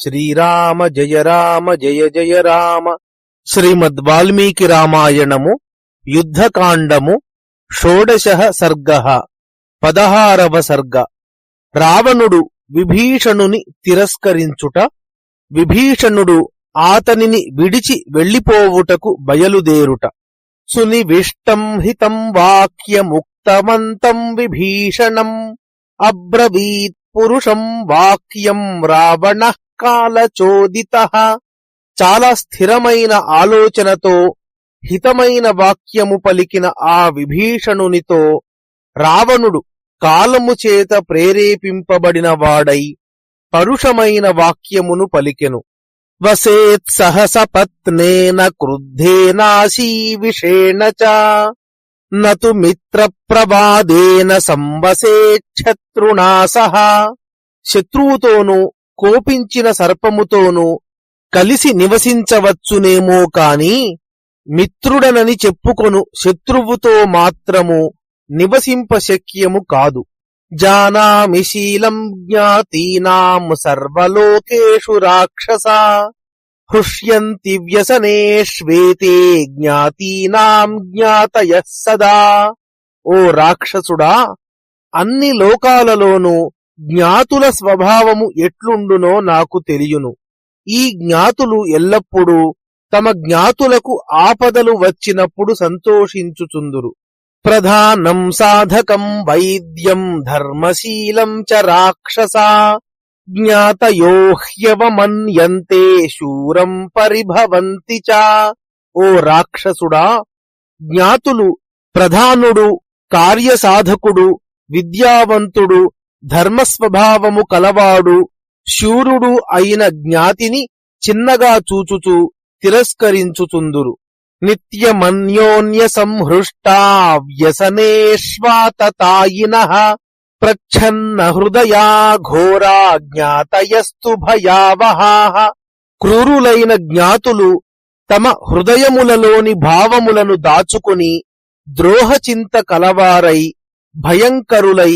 శ్రీరామ జయ రామ జయ జయ రామ. శ్రీమద్ వాల్మీకి రామాయణము యుద్ధకాండము షోడశ సర్గ పదహారవ సర్గ. రావణుడు విభీషణుని తిరస్కరించుట విభీషణుడు ఆతనిని విడిచి వెళ్ళిపోవుటకు బయలుదేరుట. సునివిష్టం హితం వాక్యముక్తమంతం విభీషణం అబ్రవీత్ పురుషం వాక్యం రావణ కాలచోదిత చాలా స్థిరమైన ఆలోచనతో హితమైన వాక్యము పలికిన ఆ విభీషణునితో రావణుడు కాలము చేత ప్రేరేపింపబడిన వాడై పరుషమైన వాక్యమును పలికెను. వసేత్ సహస పత్నేన క్రుద్ధేనాశీ విషేణ చ. నతు మిత్ర ప్రవాదేన సంవసేక్షత్రుణా సహా శత్రువుతోనూ కోపించిన సర్పముతోనూ కలిసి నివసించవచ్చునేమో కాని మిత్రుడనని చెప్పుకొను శత్రువుతో మాత్రము నివసింప శక్యము కాదు. జానామి శీలం జ్ఞాతీనాం సర్వలోకేషు రాక్షసా హృష్యంతి వ్యసనేష్వేతే జ్ఞాతీనాం జ్ఞాతయ సదా. ఓ రాక్షసుడా అన్ని లోకాలలోనూ జ్ఞాతుల స్వభావము ఎట్లుండునో నాకు తెలియను. ఈ జ్ఞాతులు ఎల్లప్పుడూ తమ జ్ఞాతులకు ఆపదలు వచ్చినప్పుడు సంతోషించుచుందురు. ప్రధానం సాధకం వైద్యం ధర్మశీలం చ రాక్షసా జ్ఞాతయోహ్యవమన్యంతే శూరం పరిభవంతి చ. ఓ రాక్షసుడా జ్ఞాతులు ప్రధానుడు కార్యసాధకుడు విద్యావంతుడు ధర్మస్వభావము కలవాడు శూరుడు అయిన జ్ఞాతిని చిన్నగా చూచుచూ తిరస్కరించుచుందురు. నిత్యమన్యోన్య సంహృష్టా వ్యసనేష్వాతతాయిన ప్రచ్ఛన్న హృదయా ఘోరా జ్ఞాతయస్తు భయావహా. క్రూరులైన జ్ఞాతులు తమ హృదయములలోని భావములను దాచుకుని ద్రోహచింత కలవారై భయంకరులై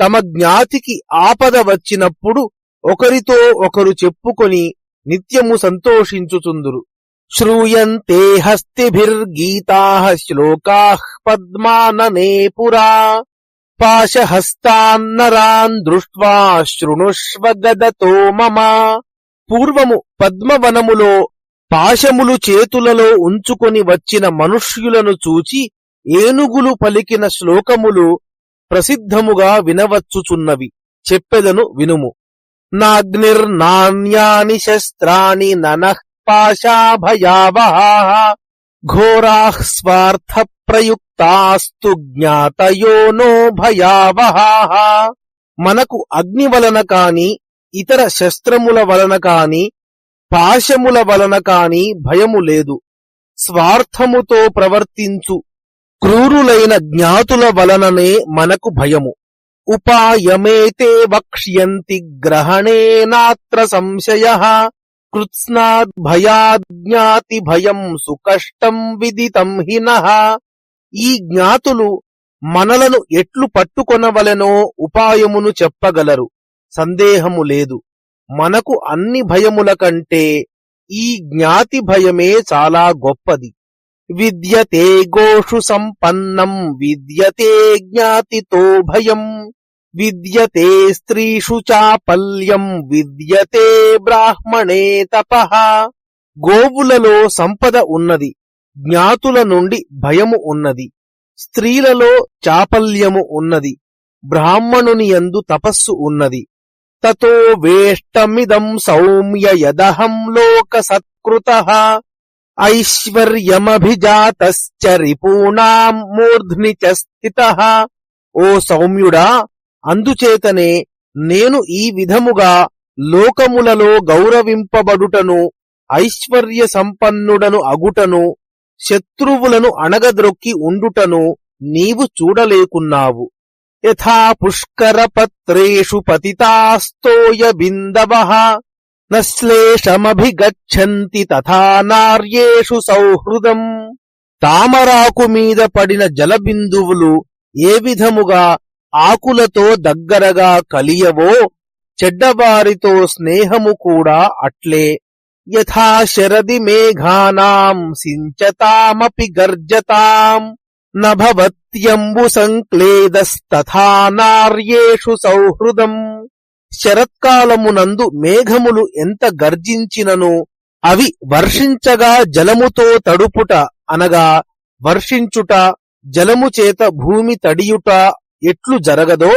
తమ జ్ఞాతికి ఆపద వచ్చినప్పుడు ఒకరితో ఒకరు చెప్పుకొని నిత్యము సంతోషించుచుందురు. శ్రూయంతే హస్తిభిర్గీతా శ్లోకా పద్మాననే పురా. పాశహస్తాన్నరాన్ దృష్ట్వా శృణుష్వ గదతో మమ. పూర్వము పద్మవనములో పాశములు చేతులలో ఉంచుకొని వచ్చిన మనుష్యులను చూచి ఏనుగులు పలికిన శ్లోకములు ప్రసిద్ధముగా వినవచ్చుచున్నవి. చెప్పెదను వినుము. నాగ్నిర్నాన్యాని శస్త్రాణి ననః పాశాభయావహా ఘోరా స్వార్థ ప్రయుక్తాస్తు జ్ఞాతయో నో భయావహా మనకు అగ్ని వలన కాని ఇతర శస్త్రముల వలన కాని పాశముల వలన కాని భయము లేదు. స్వార్థముతో ప్రవర్తించు. క్రూరులైన జ్ఞాతుల వలననే మనకు భయము. ఉపాయమేతే వక్ష్యంతి గ్రహణేనాత్ర సంశయ. కృత్స్నాద్భయాజ్ఞాతి భయం సుకష్టం విదితం హినః ఈ జ్ఞాతులు మనలను ఎట్లు పట్టుకొనవలెనో ఉపాయమును చెప్పగలరు. సందేహము లేదు. మనకు అన్ని భయముల కంటే ఈ జ్ఞాతి భయమే చాలా గొప్పది. విద్యతే గోషు సంపన్నం విద్యతే జ్ఞాతితో భయం విద్యతే స్త్రీషు చాపల్యం విద్యతే బ్రాహ్మణే తపః. గోవులలో సంపద ఉన్నది జ్ఞాతుల నుండి భయము ఉన్నది స్త్రీలలో చాపల్యము ఉన్నది బ్రాహ్మణుని యందు తపస్సు ఉన్నది. తతో వేష్టమిదం సౌమ్య యదహం లోక సత్కృత. ఐశ్వర్యమభిజాతశ్చ రిపూణాం మూర్ధ్ని చ స్థితః ఓ సౌమ్యుడా అందుచేతనే నేను ఈ విధముగా లోకములలో గౌరవింపబడుటను ఐశ్వర్య సంపన్నుడను అగుటను శత్రువులను అణగద్రొక్కి ఉండుటను నీవు చూడలేకున్నావు. యథా పుష్కరపత్రేషు పతితాస్తోయ బిందవ। శ్లేషమభిగచ్చంతి తథా నార్యేషు సౌహృదం తామరాకు మీద పడిన జలబిందువులు ఏ విధముగా ఆకులతో దగ్గరగా కలియవో చెడ్డవారితో స్నేహము కూడా అట్లే. యథా శరది మేఘానాం సించతామపి గర్జతాం నభవత్యంబు సంక్లేదస్తథా నార్యేషు సౌహృదం। శరత్కాలమునందు మేఘములు ఎంత గర్జించినను అవి వర్షించగా జలముతో తడుపుట అనగా వర్షించుట జలము చేత భూమి తడియుట ఎట్లు జరగదో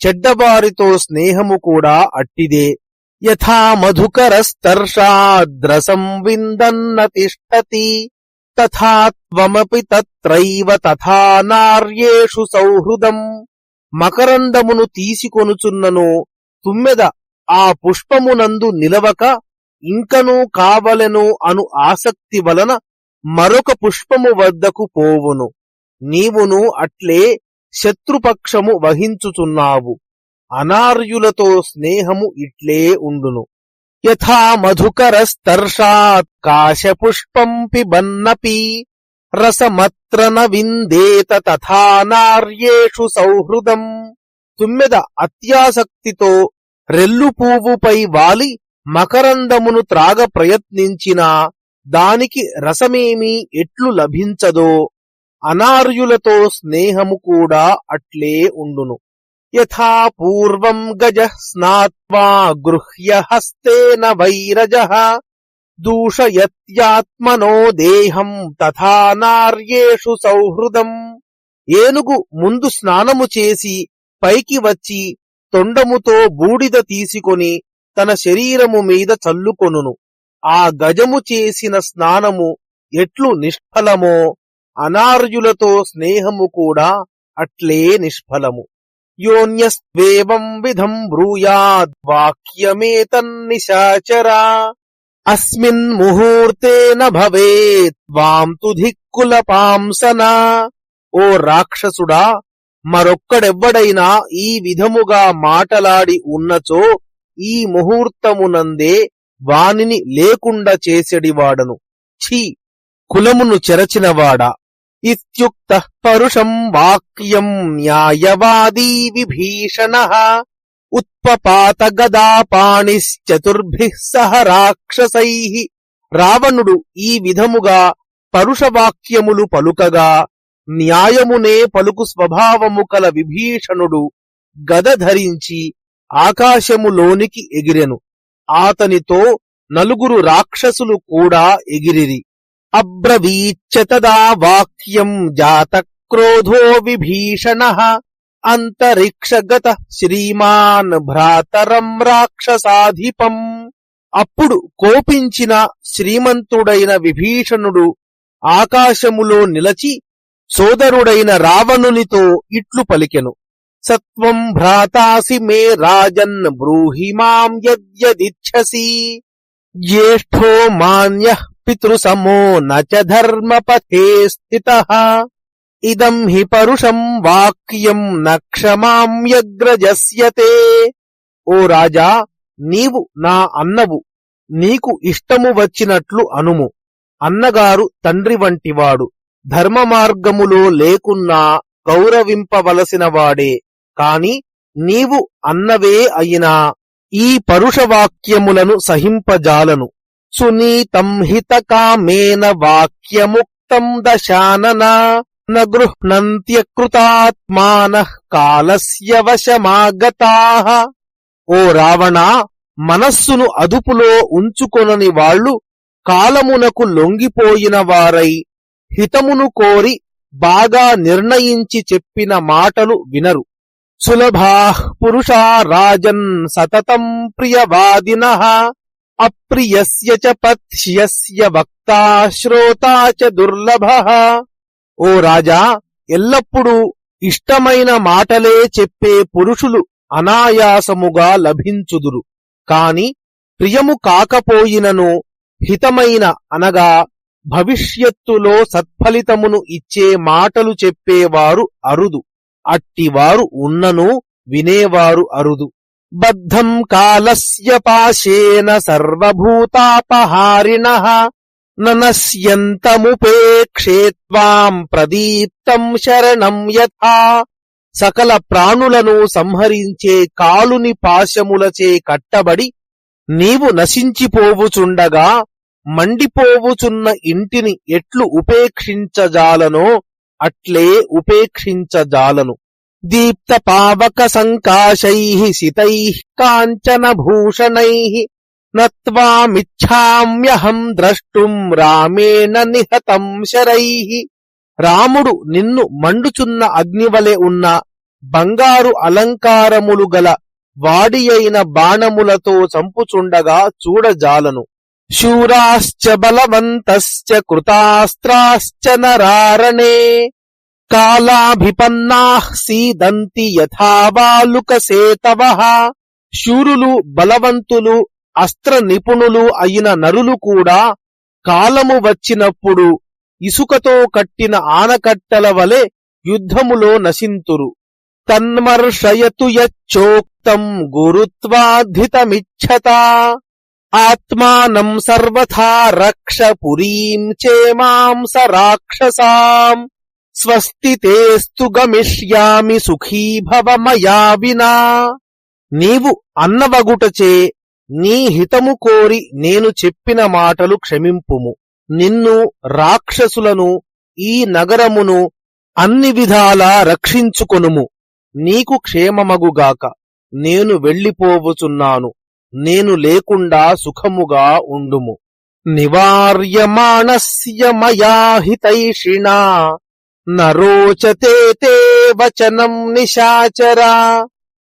చెడ్డవారితో స్నేహము కూడా అట్టిదే. యథా మధుకరస్తర్షాద్రసం విందన్న తిష్టతి తథా త్వమపి తత్రైవ తథా నార్యేషు సౌహృదం మకరందమును తీసుకొనుచున్నను తుమ్మెద ఆ పుష్పమునందు నిలవక ఇంకనూ కావలెను అను ఆసక్తి వలన మరొక పుష్పము వద్దకు పోవును. నీవును అట్లే శత్రుపక్షము వహించుచున్నావు. అనార్యులతో స్నేహము ఇట్లే ఉండును. యథా మధుకరస్తర్షాత్ కాశపుష్పం పిబన్నపి రసమత్ర న విందేత తథా నార్యేషు సౌహృదం. తుమ్మెద అత్యాసక్తితో రెల్లు పువ్వుపై వాలి మకరందమును త్రాగ ప్రయత్నించినా దానికి రసమేమీ ఎట్లు లభించదో అనార్యులతో స్నేహము కూడా అట్లే ఉండును. యథా పూర్వం గజ స్నాత్వా గృహ్య హస్తేన వైరజ దూషయత్యాత్మనో దేహం తథా నార్యేషు సౌహృదం. ఏనుగు ముందు స్నానము చేసి పైకి వచ్చి తొండముతో బూడిద తీసుకొని తన శరీరము మీద చల్లుకొనును. ఆ గజము చేసిన స్నానము ఎట్లు నిష్ఫలమో అనార్యులతో స్నేహము కూడా అట్లే నిష్ఫలము. యోన్యస్వేవం విధం బ్రూయాద్ వాక్యమేతన్నిశాచరా. అస్మిన్ ముహూర్తే న భవేత్ వాం తు ధిక్కుల పాంసనా. ఓ రాక్షసుడా మరొక్కడెవ్వడైనా ఈ విధముగా మాటలాడి ఉన్నచో ఈ ముహూర్తమునందే వానిని లేకుండా చేసెడివాడను. ఛీ! కులమును చెరచినవాడా? ఇత్యుక్త పరుషం వాక్యం న్యాయవాదీ విభీషణ. ఉత్పపాత గదాపాణిశ్చతుర్భి సహ రాక్షసై. రావణుడు ఈ విధముగా పరుషవాక్యములు పలుకగా న్యాయమునే పలుకు స్వభావము కల విభీషణుడు గద ధరించి ఆకాశములోనికి ఎగిరెను. ఆతనితో నలుగురు రాక్షసులు కూడా ఎగిరిరి. అబ్రవీచ్చతదా వాక్యం జాత క్రోధో విభీషణ అంతరిక్షగత శ్రీమాన్ భ్రాతరం రాక్షసాధిపం. అప్పుడు కోపించిన శ్రీమంతుడైన విభీషణుడు ఆకాశములో నిలచి సోదరుడైన రావణునితో ఇట్లు పలికెను. సత్వం భ్రాతాసి మే రాజన్ బ్రూహి మాం యద్యదిచ్ఛసి జ్యేష్ఠో మాన్య పితృసమో నచ ధర్మపథే స్థిత. ఇదం హి పరుషం వాక్యం నక్షమామ్యగ్రజస్యతే ఓ రాజా నీవు నా అన్నవు. నీకు ఇష్టము వచ్చినట్లు అనుము. అన్నగారు తండ్రి వంటివాడు. ధర్మ మార్గములో లేకున్నా గౌరవింపవలసిన వాడే కాని నీవు అన్నవే అయినా ఈ పరుషవాక్యములను సహింపజాలను. సునీతం హితకామేన వాక్యముక్తం దశాననా న కాలస్య వశమాగతా. ఓ రావణా మనస్సును అదుపులో ఉంచుకొనని వాళ్ళు కాలమునకు లొంగిపోయిన వారై హితమును కోరి బాగా నిర్ణయించి చెప్పిన మాటలు వినరు. సులభా పురుషా రాజన్ సతతం ప్రియవాదిన అప్రియస్య చ పథ్యస్య వక్త శ్రోతా చ దుర్లభ. ఓ రాజా ఎల్లప్పుడూ ఇష్టమైన మాటలే చెప్పే పురుషులు అనాయాసముగా లభించుదురు. కాని ప్రియము కాకపోయినను హితమైన అనగా భవిష్యత్తులో సత్ఫలితమును ఇచ్చే మాటలు చెప్పేవారు అరుదు. అట్టివారు ఉన్నను వినేవారు అరుదు. బద్ధం కాలస్య పాశేన సర్వభూతాపహారిణ ననస్యంతముపేక్షేత్వాం ప్రదీప్తం శరణం యథా. సకల ప్రాణులను సంహరించే కాలుని పాశములచే కట్టబడి నీవు నశించిపోవుచుండగా మండిపోవుచున్న ఇంటిని ఎట్లు ఉపేక్షించజాలనో అట్లే ఉపేక్షించజాలను. దీప్త పావక సంకాశై సితై కాంచన భూషణై నత్వామిచ్ఛామ్యహం ద్రష్టుం రామేణ నిహతం శరై. రాముడు నిన్ను మండుచున్న అగ్నివలె ఉన్న బంగారు అలంకారములు గల వాడియైన బాణములతో చంపుచుండగా చూడజాలను. శూరాశ్చ బలవంతశ్చ కృతాస్త్రాశ్చ నరారణే. కాలాభిపన్నాః సీదంతి యథావాలుకసేతవః శూరులు బలవంతులు అస్త్ర నిపుణులు అయిన నరులు కూడా కాలము వచ్చినప్పుడు ఇసుకతో కట్టిన ఆనకట్టల వలె యుద్ధములో నశింతురు. తన్మర్షయతు యచ్చోక్తం గురుత్వాధితమిచ్చత. ఆత్మానం సర్వథా రక్ష పురీం చేమాంస రాక్షసాం స్వస్తి తేస్తు గమిష్యామి సుఖీ భవ మయా వినా నీవు అన్నవగుటచే నీ హితము కోరి నేను చెప్పిన మాటలు క్షమింపుము. నిన్ను రాక్షసులను ఈ నగరమును అన్ని విధాలా రక్షించుకొనుము. నీకు క్షేమమగుగాక. నేను వెళ్ళిపోవుచున్నాను. నేను లేకుండా సుఖముగా ఉండుము. నివార్యమాణస్య మయా హితైషిణా. నరోచతే తే వచనం నిశాచరా.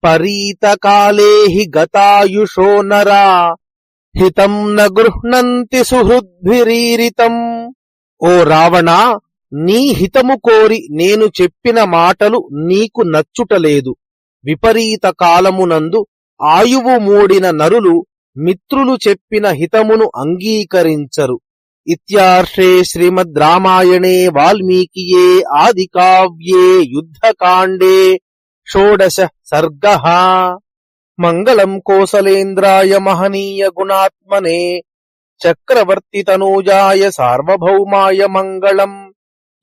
పరీతకాలే హి గతాయుషో నరా. హితం న గృహ్ణంతి సుహృద్భిరీరితం. ఓ రావణ నీ హితము కోరి నేను చెప్పిన మాటలు నీకు నచ్చుటలేదు. విపరీత కాలమునందు ఆయువు మూడిన నరులు మిత్రులు చెప్పిన హితమును అంగీకరించరు. ఇత్యార్షే శ్రీమద్ రామాయణే వాల్మీకియే ఆదికావ్యే యుద్ధకాండే షోడశ సర్గ. మంగళం కోసలేంద్రాయ మహనీయ గుణాత్మనే చక్రవర్తి తనూజాయ సార్వభౌమాయ మంగళం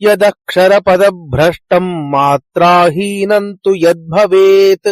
యదక్షర పదభ్రష్టం మాత్రాహీనంతు యద్భవేత్.